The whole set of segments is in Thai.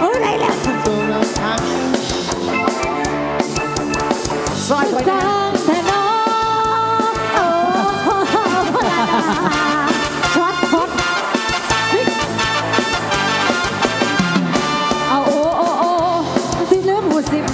เฮ้ยได้แล้วซอยไว้นะช็อตช็อตเอาโอโอโอ้สิเนื้อหมูสิบ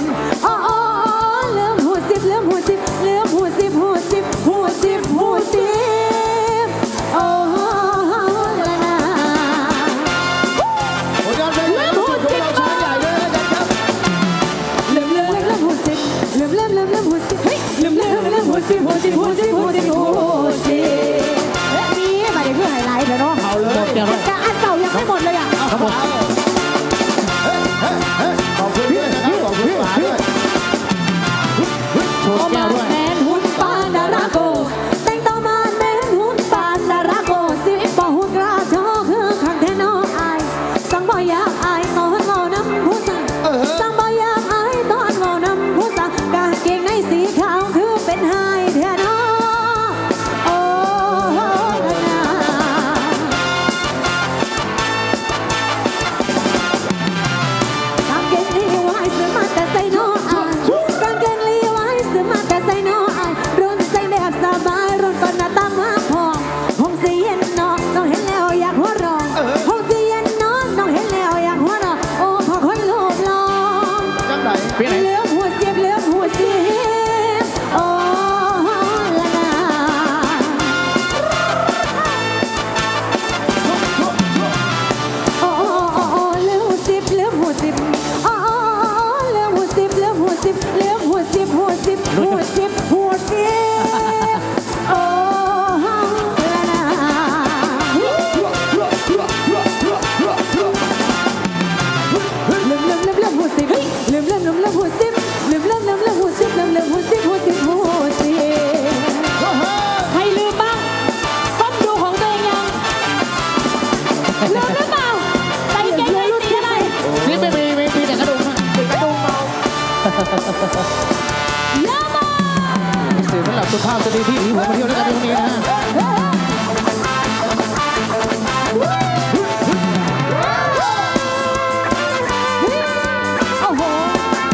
สิบูสิบูสิบูสิบูสิและนี้มาเดี๋ยวเพื่อไฮไลท์เดี๋ยวนาะเอาเอันเก่ายังไม่หมดเลยอะ spinning. กับสุภาพสตรีที่ผีหัวมาเที่ยวด้วยกันในวันนี้นะ